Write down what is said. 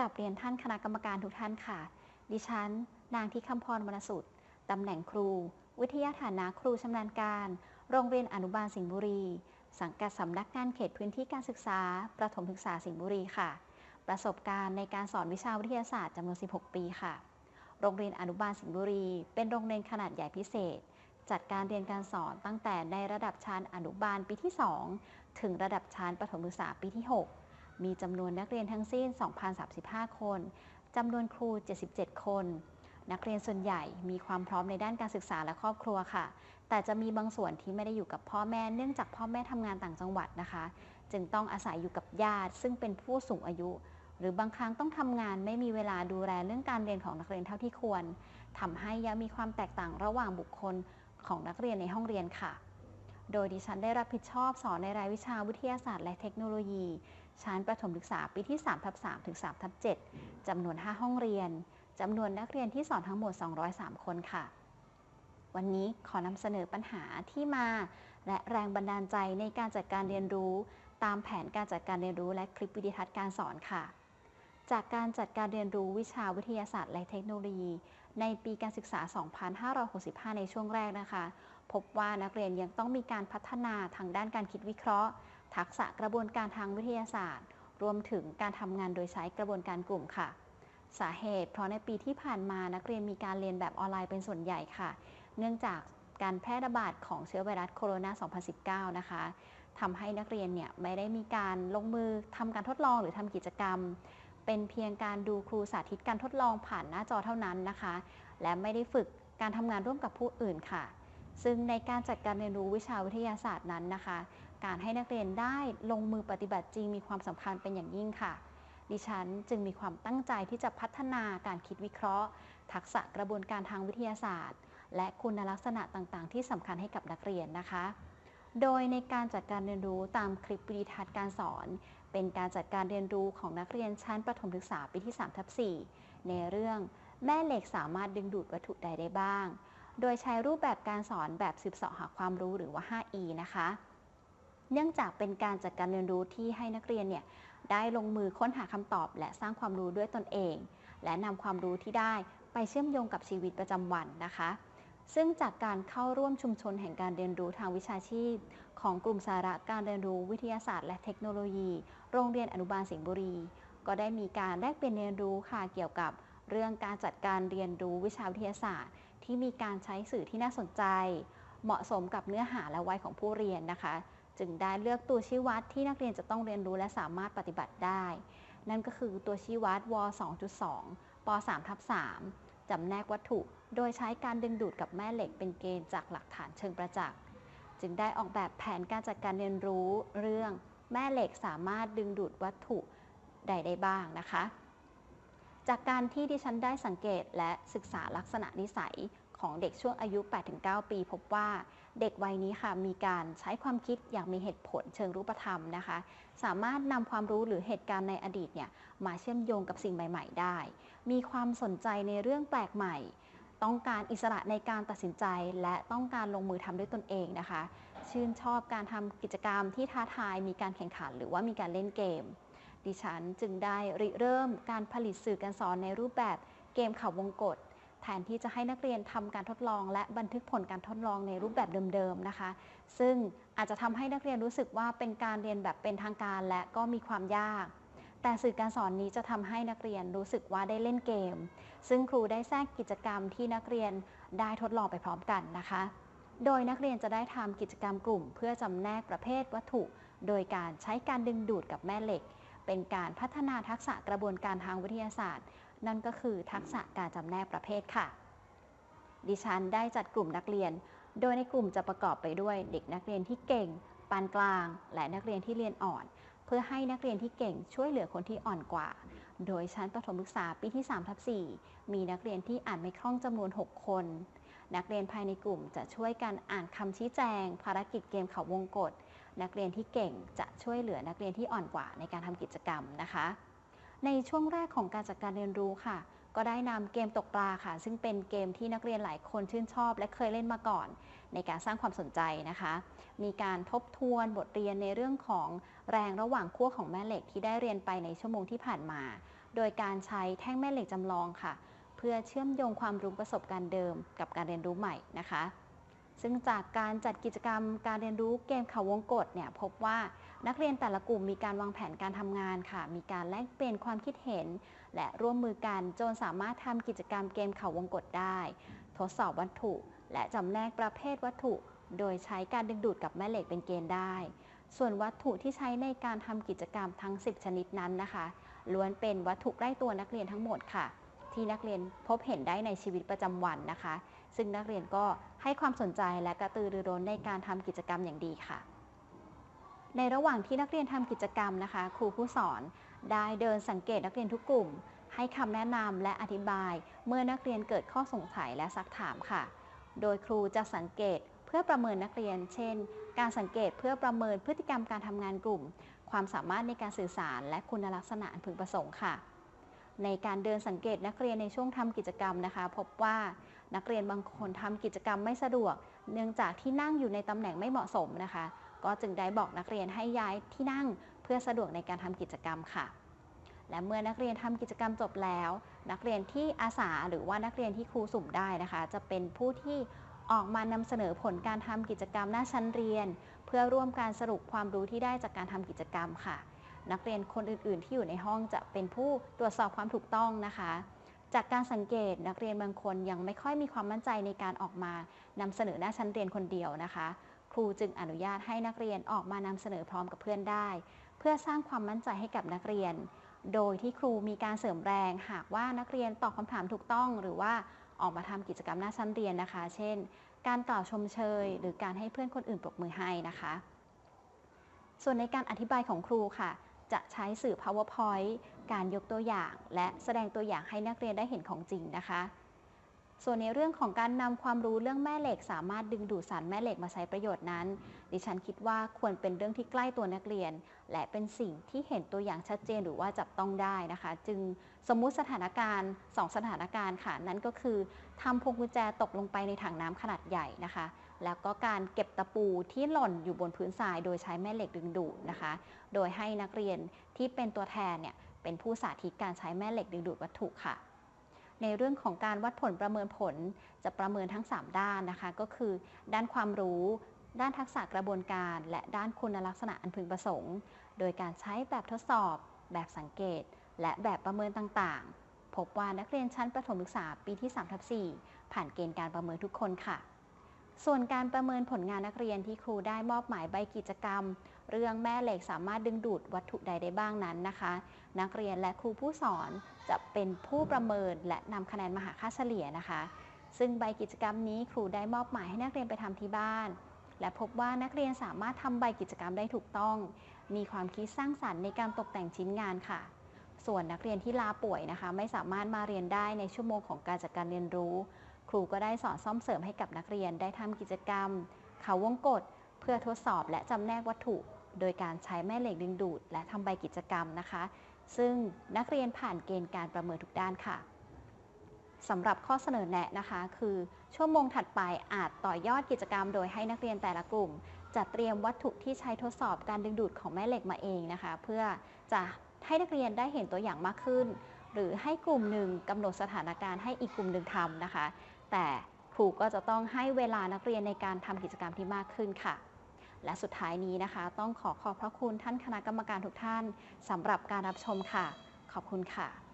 ราบเรียนท่านคณะกรรมการทุกท่านค่ะ ดิฉัน นางที่คำพรวรรณสุดตำแหน่งครู วิทยาฐานะครูชำนาญการ โรงเรียนอนุบาลสิงห์บุรี สังกัดสำนักงานเขตพื้นที่การศึกษา ประถมศึกษาสิงห์บุรีค่ะ ประสบการณ์ในการสอนวิชาวิทยาศาสตร์จำนวน 16 ปีค่ะ โรงเรียนอนุบาลสิงห์บุรี เป็นโรงเรียนขนาดใหญ่พิเศษ จัดการเรียนการสอนตั้งแต่ในระดับชั้นอนุบาลปีที่ 2 ถึงระดับชั้นประถมศึกษาปีที่ 6 มีจำนวนนักเรียนทั้งสิ้น 2,035 คน จำนวนครู 77 คน นักเรียนส่วนใหญ่มีความพร้อมในด้านการศึกษาและครอบครัวค่ะ แต่จะมีบางส่วนที่ไม่ได้อยู่กับพ่อแม่ เนื่องจากพ่อแม่ทำงานต่างจังหวัดนะคะ จึงต้องอาศัยอยู่กับญาติ ซึ่งเป็นผู้สูงอายุ หรือบางครั้งต้องทำงานไม่มีเวลาดูแลเรื่องการเรียนของนักเรียนเท่าที่ควรทำให้ยังมีความแตกต่างระหว่างบุคคลของนักเรียนในห้องเรียนค่ะ โดยดิฉันได้รับผิดชอบสอนในรายวิชาวิทยาศาสตร์และเทคโนโลยี ชั้นประถมศึกษาปีที่3ทับ3ถึง3ทับ7จำนวน 5 ห้องเรียนจำนวนนักเรียนที่สอนทั้งหมด 203 คนค่ะ วันนี้ขอนำเสนอปัญหาที่มา และแรงบันดาลใจในการจัดการเรียนรู้ ตามแผนการจัดการเรียนรู้และคลิปวิดีทัศน์การสอนค่ะ จากการจัดการเรียนรู้วิชาวิทยาศาสตร์และเทคโนโลยี ในปีการศึกษา 2565 ในช่วงแรกนะคะ พบว่านักเรียนยังต้องมีการพัฒนาทางด้านการคิดวิเคราะห์ ทักษะกระบวนการทางวิทยาศาสตร์ รวมถึงการทำงานโดยใช้กระบวนการกลุ่มค่ะ สาเหตุเพราะในปีที่ผ่านมานักเรียนมีการเรียนแบบออนไลน์เป็นส่วนใหญ่ค่ะ เนื่องจากการแพร่ระบาดของเชื้อไวรัสโคโรนา 2019 นะคะทำให้นักเรียนเนี่ยไม่ได้มีการลงมือทำการทดลองหรือทำกิจกรรม เป็นเพียงการดูครูสาธิตการทดลองผ่านหน้าจอเท่านั้นนะคะ และไม่ได้ฝึกการทำงานร่วมกับผู้อื่นค่ะ ซึ่งในการจัดการเรียนรู้วิชาวิทยาศาสตร์นั้นนะคะ การให้นักเรียนได้ลงมือปฏิบัติจริง มีความสำคัญเป็นอย่างยิ่งค่ะ ดิฉันจึงมีความตั้งใจที่จะพัฒนาการคิดวิเคราะห์ ทักษะกระบวนการทางวิทยาศาสตร์ และคุณลักษณะต่างๆ ที่สำคัญให้กับนักเรียนนะคะ โดยในการจัดการเรียนรู้ตามคลิปวิดีทัศน์การสอน เป็นการจัดการเรียนรู้ของนักเรียนชั้นประถมศึกษาปีที่3ทับ4ในเรื่องแม่เหล็กสามารถดึงดูดวัตถุใดได้บ้าง โดยใช้รูปแบบการสอนแบบสืบเสาะหาความรู้หรือว่า 5E นะคะ เนื่องจากเป็นการจัดการเรียนรู้ที่ให้นักเรียนเนี่ยได้ลงมือค้นหาคำตอบ และสร้างความรู้ด้วยตนเอง และนำความรู้ที่ได้ไปเชื่อมโยงกับชีวิตประจำวันนะคะ ซึ่งจากการเข้าร่วมชุมชนแห่งการเรียนรู้ทางวิชาชีพ ของกลุ่มสาระการเรียนรู้วิทยาศาสตร์และเทคโนโลยี โรงเรียนอนุบาลสิงห์บุรี ก็ได้มีการแลกเปลี่ยนเรียนรู้ค่ะเกี่ยวกับเรื่องการจัดการเรียนรู้วิชาวิทยาศาสตร์ ที่มีการใช้สื่อที่น่าสนใจ เหมาะสมกับเนื้อหาและวัยของผู้เรียนนะคะ จึงได้เลือกตัวชี้วัดที่นักเรียนจะต้องเรียนรู้และสามารถปฏิบัติได้ นั่นก็คือตัวชี้วัดว 2.2 ป 3ทับ3จำแนกวัตถุ โดยใช้การดึงดูดกับแม่เหล็กเป็นเกณฑ์จากหลักฐานเชิงประจักษ์ จึงได้ออกแบบแผนการจัดการเรียนรู้เรื่องแม่เหล็กสามารถดึงดูดวัตถุใดได้บ้างนะคะ จากการที่ดิฉันได้สังเกตและศึกษาลักษณะนิสัย ของเด็กช่วงอายุ 8-9 ปี พบว่าเด็กวัยนี้ค่ะมีการใช้ความคิดอย่างมีเหตุผลเชิงรูปธรรมนะคะ สามารถนำความรู้หรือเหตุการณ์ในอดีตเนี่ยมาเชื่อมโยงกับสิ่งใหม่ ๆ ได้ มีความสนใจในเรื่องแปลกใหม่ ต้องการอิสระในการตัดสินใจ และต้องการลงมือทำด้วยตนเองนะคะ ชื่นชอบการทำกิจกรรมที่ท้าทายมีการแข่งขัน หรือว่ามีการเล่นเกม ดิฉันจึงได้ริเริ่มการผลิตสื่อการสอนในรูปแบบเกมข่าววงกฏ แทนที่จะให้นักเรียนทำการทดลอง และบันทึกผลการทดลองในรูปแบบเดิมๆนะคะ ซึ่งอาจจะทำให้นักเรียนรู้สึกว่าเป็นการเรียนแบบเป็นทางการและก็มีความยาก แต่สื่อการสอนนี้จะทำให้นักเรียนรู้สึกว่าได้เล่นเกม ซึ่งครูได้แทรกกิจกรรมที่นักเรียนได้ทดลองไปพร้อมกันนะคะ โดยนักเรียนจะได้ทำกิจกรรมกลุ่ม เพื่อจำแนกประเภทวัตถุ โดยการใช้การดึงดูดกับแม่เหล็ก เป็นการพัฒนาทักษะกระบวนการทางวิทยาศาสตร์ นั่นก็คือทักษะการจำแนกประเภทค่ะ ดิฉันได้จัดกลุ่มนักเรียน โดยในกลุ่มจะประกอบไปด้วยเด็กนักเรียนที่เก่ง ปานกลาง และนักเรียนที่เรียนอ่อน เพื่อให้นักเรียนที่เก่งช่วยเหลือคนที่อ่อนกว่า โดยชั้นประถมศึกษาปีที่3ทับ4มีนักเรียนที่อ่านไม่คล่องจำนวน 6 คน นักเรียนภายในกลุ่มจะช่วยกันอ่านคำชี้แจง ภารกิจเกมเขาวงกฏนักเรียนที่เก่งจะช่วยเหลือนักเรียนที่อ่อนกว่าในการทำกิจกรรมนะคะ ในช่วงแรกของการจัดการเรียนรู้ค่ะ ก็ได้นำเกมตกปลาค่ะ ซึ่งเป็นเกมที่นักเรียนหลายคนชื่นชอบ และเคยเล่นมาก่อน ในการสร้างความสนใจนะคะ มีการทบทวนบทเรียนในเรื่องของแรงระหว่างขั้วของแม่เหล็กที่ได้เรียนไปในชั่วโมงที่ผ่านมา โดยการใช้แท่งแม่เหล็กจำลองค่ะ เพื่อเชื่อมโยงความรู้ประสบการณ์เดิม กับการเรียนรู้ใหม่นะคะ ซึ่งจากการจัดกิจกรรมการเรียนรู้เกมเขาวงกตเนี่ยพบว่านักเรียนแต่ละกลุ่มมีการวางแผนการทำงานค่ะ มีการแลกเปลี่ยนความคิดเห็น และร่วมมือกันจนสามารถทำกิจกรรมเกมเขาวงกตได้ ทดสอบวัตถุ และจำแนกประเภทวัตถุ โดยใช้การดึงดูดกับแม่เหล็กเป็นเกณฑ์ได้ ส่วนวัตถุที่ใช้ในการทำกิจกรรมทั้ง 10 ชนิดนั้นนะคะล้วนเป็นวัตถุใกล้ตัวนักเรียนทั้งหมดค่ะ ที่นักเรียนพบเห็นได้ในชีวิตประจำวันนะคะ ซึ่งนักเรียนก็ให้ความสนใจและกระตือรือร้นในการทำกิจกรรมอย่างดีค่ะ ในระหว่างที่นักเรียนทำกิจกรรมนะคะ ครูผู้สอนได้เดินสังเกตนักเรียนทุกกลุ่ม ให้คำแนะนำและอธิบาย เมื่อนักเรียนเกิดข้อสงสัยและซักถามค่ะ โดยครูจะสังเกตเพื่อประเมินนักเรียน เช่น การสังเกตเพื่อประเมินพฤติกรรมการทำงานกลุ่ม ความสามารถในการสื่อสาร และคุณลักษณะอันพึงประสงค์ค่ะในการเดินสังเกตนักเรียนในช่วงทำกิจกรรมนะคะ พบว่า นักเรียนบางคนทำกิจกรรมไม่สะดวก เนื่องจากที่นั่งอยู่ในตำแหน่งไม่เหมาะสมนะคะ ก็จึงได้บอกนักเรียนให้ย้ายที่นั่งเพื่อสะดวกในการทำกิจกรรมค่ะ และเมื่อนักเรียนทำกิจกรรมจบแล้ว นักเรียนที่อาสาหรือว่านักเรียนที่ครูสุ่มได้นะคะ จะเป็นผู้ที่ออกมานำเสนอผลการทำกิจกรรมหน้าชั้นเรียน เพื่อร่วมการสรุปความรู้ที่ได้จากการทำกิจกรรมค่ะ นักเรียนคนอื่น ๆ ที่อยู่ในห้องจะเป็นผู้ตรวจสอบความถูกต้องนะคะ จากการสังเกตนักเรียนบางคนยังไม่ค่อยมีความมั่นใจในการออกมานำเสนอหน้าชั้นเรียนคนเดียวนะคะ ครูจึงอนุญาตให้นักเรียนออกมานำเสนอพร้อมกับเพื่อนได้ เพื่อสร้างความมั่นใจให้กับนักเรียน โดยที่ครูมีการเสริมแรงหากว่านักเรียนตอบคำถามถูกต้อง หรือว่าออกมาทำกิจกรรมหน้าชั้นเรียนนะคะ เช่น การกล่าวชมเชย หรือการให้เพื่อนคนอื่นปรบมือให้นะคะ ส่วนในการอธิบายของครูค่ะ จะใช้สื่อ powerpoint การยกตัวอย่าง และแสดงตัวอย่างให้นักเรียนได้เห็นของจริงนะคะ ส่วนในเรื่องของการนำความรู้เรื่องแม่เหล็ก สามารถดึงดูดสารแม่เหล็กมาใช้ประโยชน์นั้น ดิฉันคิดว่าควรเป็นเรื่องที่ใกล้ตัวนักเรียน และเป็นสิ่งที่เห็นตัวอย่างชัดเจนหรือว่าจับต้องได้นะคะ จึงสมมุติสถานการณ์ 2 สถานการณ์ค่ะนั่นก็คือทำพวงกุญแจตกลงไปในถังน้ำขนาดใหญ่นะคะแล้วก็การเก็บตะปูที่หล่นอยู่บนพื้นทราย โดยใช้แม่เหล็กดึงดูดนะคะ โดยให้นักเรียนที่เป็นตัวแทนเนี่ย เป็นผู้สาธิตการใช้แม่เหล็กดึงดูดวัตถุค่ะ ในเรื่องของการวัดผลประเมินผลจะประเมินทั้ง 3 ด้านนะคะ ก็คือ ด้านความรู้ ด้านทักษะกระบวนการ และด้านคุณลักษณะอันพึงประสงค์ โดยการใช้แบบทดสอบ แบบสังเกต และแบบประเมินต่างๆ พบว่านักเรียนชั้นประถมศึกษาปีที่3ทับ4ผ่านเกณฑ์การประเมินทุกคนค่ะส่วนการประเมินผลงานนักเรียนที่ครูได้มอบหมายใบกิจกรรม เรื่องแม่เหล็กสามารถดึงดูดวัตถุใดได้บ้างนั้นนะคะ นักเรียนและครูผู้สอนจะเป็นผู้ประเมินและนำคะแนนมาหาค่าเฉลี่ยนะคะ ซึ่งใบกิจกรรมนี้ครูได้มอบหมายให้นักเรียนไปทำที่บ้าน และพบว่านักเรียนสามารถทำใบกิจกรรมได้ถูกต้อง มีความคิดสร้างสรรค์ในการตกแต่งชิ้นงานค่ะ ส่วนนักเรียนที่ลาป่วยนะคะ ไม่สามารถมาเรียนได้ในชั่วโมงของการจัดการเรียนรู้ ครูก็ได้สอนซ่อมเสริมให้กับนักเรียนได้ทำกิจกรรม เขาวงกฏเพื่อทดสอบและจำแนกวัตถุ โดยการใช้แม่เหล็กดึงดูด และทำใบกิจกรรมนะคะ ซึ่งนักเรียนผ่านเกณฑ์การประเมินทุกด้านค่ะสำหรับข้อเสนอแนะนะคะ คือชั่วโมงถัดไปอาจต่อยอดกิจกรรม โดยให้นักเรียนแต่ละกลุ่ม จัดเตรียมวัตถุที่ใช้ทดสอบการดึงดูดของแม่เหล็กมาเองนะคะ เพื่อจะให้นักเรียนได้เห็นตัวอย่างมากขึ้น หรือให้กลุ่มหนึ่งกำหนดสถานการณ์ให้อีกกลุ่มหนึ่งทำนะคะ แต่ครูก็จะต้องให้เวลานักเรียนในการทำกิจกรรมที่มากขึ้นค่ะ และสุดท้ายนี้นะคะ ต้องขอขอบพระคุณท่านคณะกรรมการทุกท่านสำหรับการรับชมค่ะ ขอบคุณค่ะ